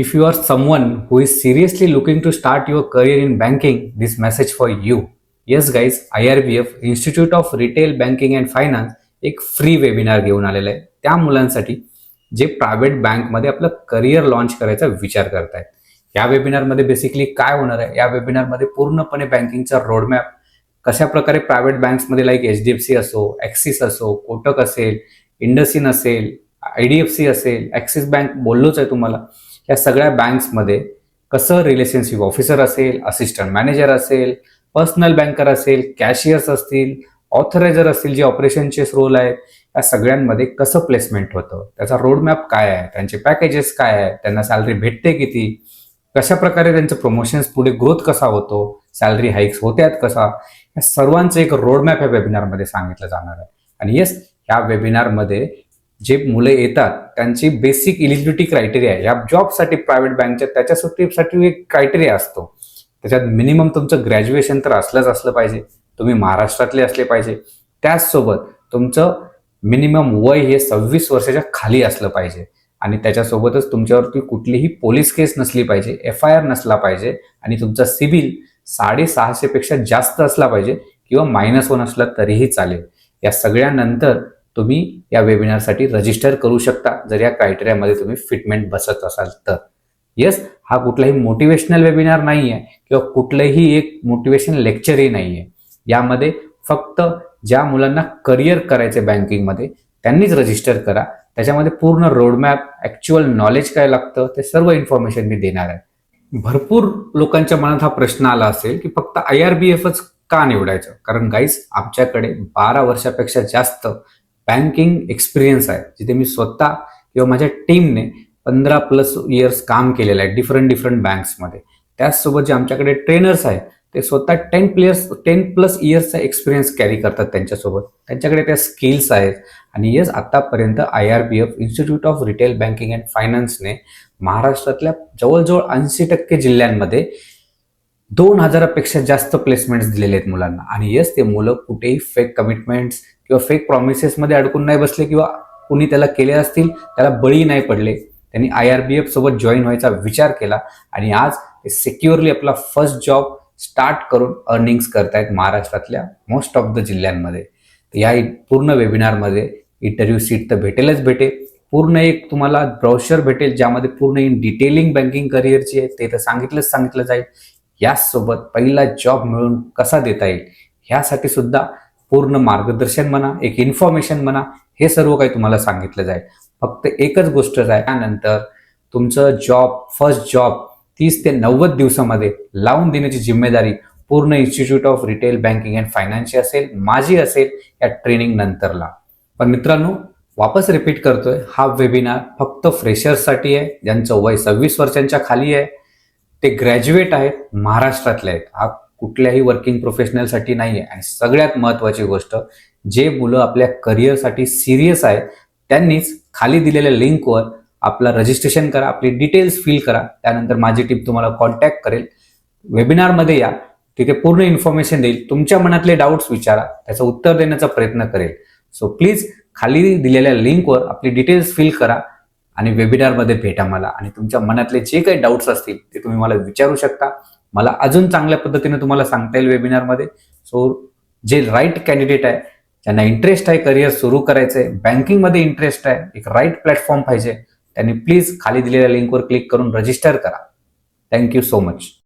If you are someone who is seriously looking to start your career in banking, this message for you. R B F institute of retail banking and finance एक free webinar घेऊन आलेलं आहे. त्या मुलांसाठी जे private बँकमध्ये आपलं career launch करायचा विचार करतायत. या वेबिनारमध्ये बेसिकली काय होणार आहे? या वेबिनारमध्ये पूर्णपणे बँकिंगचा रोडमॅप कशा प्रकारे प्रायव्हेट बँक्समध्ये like H D F C असो ॲक्सिस असो कोटक असेल इंडसिन असेल आय डी एफ सी असेल ॲक्सिस बँक बोललोच आहे तुम्हाला. या सगळ्या बँक्समध्ये कसं रिलेशनशिप ऑफिसर असेल असिस्टंट मॅनेजर असेल पर्सनल बँकर असेल कॅशियर्स असतील ऑथरायझर असतील जे ऑपरेशनचे रोल आहेत या सगळ्यांमध्ये कसं प्लेसमेंट होतं? त्याचा रोडमॅप काय आहे? त्यांचे पॅकेजेस काय आहे त्यांना सॅलरी भेटते किती? कशा प्रकारे त्यांचं प्रमोशन्स पुढे ग्रोथ कसा होतो? सॅलरी हाईक्स होत्यात कसा? या सर्वांचं एक रोडमॅप या वेबिनारमध्ये सांगितलं जाणार आहे. आणि येस या वेबिनारमध्ये जे मुलं येतात त्यांची बेसिक इलिजिबिलिटी क्रायटेरिया या जॉबसाठी प्रायव्हेट बँकच्या त्याच्या सुट्टीसाठी एक क्रायटेरिया असतो. त्याच्यात मिनिमम तुमचं ग्रॅज्युएशन तर असलंच असलं पाहिजे. तुम्ही महाराष्ट्रातले असले पाहिजे. त्याचसोबत तुमचं मिनिमम वय हे सव्वीस वर्षाच्या खाली असलं पाहिजे. आणि त्याच्यासोबतच तुमच्यावरती कुठलीही पोलीस केस नसली पाहिजे एफ आय आर नसला पाहिजे आणि तुमचा सिबिल साडेसहाशेपेक्षा जास्त असला पाहिजे किंवा मायनस वन असला तरीही चालेल. या सगळ्यानंतर तुम्ही या वेबिनारसाठी रजिस्टर करू शकता जर या क्रायटेरियामध्ये तुम्ही फिटमेंट बसत असाल तर. येस हा कुठलाही मोटिवेशनल वेबिनार नाही आहे किंवा कुठलंही एक मोटिवेशन लेक्चरही नाही आहे यामध्ये फक्त ज्या मुलांना करिअर करायचे बँकिंगमध्ये त्यांनीच रजिस्टर करा. त्याच्यामध्ये पूर्ण रोडमॅप ॲक्च्युअल नॉलेज काय लागतं ते सर्व इन्फॉर्मेशन मी देणार आहे. भरपूर लोकांच्या मनात हा प्रश्न आला असेल की फक्त आय आर बी एफच का निवडायचं? कारण गाईस आमच्याकडे बारा वर्षापेक्षा जास्त बँकिंग एक्सपिरियन्स आहे जिथे मी स्वतः किंवा माझ्या टीमने पंधरा प्लस इयर्स काम केलेलं आहे डिफरंट डिफरंट बँक्समध्ये त्याचसोबत जे आमच्याकडे ट्रेनर्स आहेत ते स्वतः टेन प्लेयर्स टेन प्लस इयर्सचा एक्सपिरियन्स कॅरी करतात त्यांच्यासोबत. त्यांच्याकडे त्या स्किल्स आहेत. आणि येस आतापर्यंत I R B F institute of retail banking and फायनान्सने महाराष्ट्रातल्या जवळजवळ ऐंशी टक्के जिल्ह्यांमध्ये दोन हजारापेक्षा जास्त प्लेसमेंट्स दिलेले आहेत मुलांना. आणि येस ते मुलं कुठेही फेक कमिटमेंट्स किंवा फेक प्रॉमिसेसमध्ये अडकून नाही बसले किंवा कुणी त्याला केले असतील त्याला बळी नाही पडले. त्यांनी आय आर बी एफ सोबत जॉईन व्हायचा विचार केला आणि आज ते सिक्युअरली आपला फर्स्ट जॉब स्टार्ट करून अर्निंग्स करतायत महाराष्ट्रातल्या मोस्ट ऑफ द जिल्ह्यांमध्ये. तर या पूर्ण वेबिनारमध्ये इंटरव्ह्यू सीट तर भेटेलच भेटेल. पूर्ण एक तुम्हाला ब्राउशर भेटेल ज्यामध्ये पूर्ण इन डिटेलिंग बँकिंग करिअरची आहे ते तर सांगितलंच सांगितलं जाईल. याचसोबत पहिला जॉब मिळून कसा देता येईल? ह्यासाठी सुद्धा पूर्ण मार्गदर्शन म्हणा एक इन्फॉर्मेशन म्हणा हे सर्व काही तुम्हाला सांगितलं जाईल. फक्त एकच गोष्ट आहे त्यानंतर तुमचं जॉब फर्स्ट जॉब तीस ते नव्वद दिवसामध्ये लावून देण्याची जिम्मेदारी पूर्ण institute of retail banking and फायनान्सची असेल माझी असेल या ट्रेनिंग नंतरला. पण मित्रांनो वापस रिपीट करतोय हा वेबिनार फक्त फ्रेशर्ससाठी आहे ज्यांचं वय सव्वीस वर्षांच्या खाली आहे. ते ग्रॅज्युएट आहेत महाराष्ट्रातले आहेत. हा कुठल्याही वर्किंग प्रोफेशनलसाठी नाही आहे आणि सगळ्यात महत्त्वाची गोष्ट जे मुलं आपल्या करिअरसाठी सिरियस आहेत त्यांनीच खाली दिलेल्या लिंकवर आपला रजिस्ट्रेशन करा आपली डिटेल्स फिल करा. त्यानंतर माझी टीम तुम्हाला कॉन्टॅक्ट करेल. वेबिनारमध्ये या. तिथे पूर्ण इन्फॉर्मेशन देईल. तुमच्या मनातले डाऊट्स विचारा. त्याचं उत्तर देण्याचा प्रयत्न करेल. सो प्लीज खाली दिलेल्या लिंकवर आपली डिटेल्स फिल करा. आणि वेबिनारमध्ये भेटा मला. आणि तुमच्या मनातले जे काही डाऊट्स असतील ते तुम्ही मला विचारू शकता. मला अजून चांगल्या पद्धतीने तुम्हाला सांगता येईल वेबिनारमध्ये सो जे राईट कॅन्डिडेट आहे ज्यांना इंटरेस्ट आहे करिअर सुरू करायचं आहे बँकिंगमध्ये इंटरेस्ट आहे एक राईट प्लॅटफॉर्म पाहिजे त्यांनी प्लीज खाली दिलेल्या लिंकवर क्लिक करून रजिस्टर करा. Thank you so much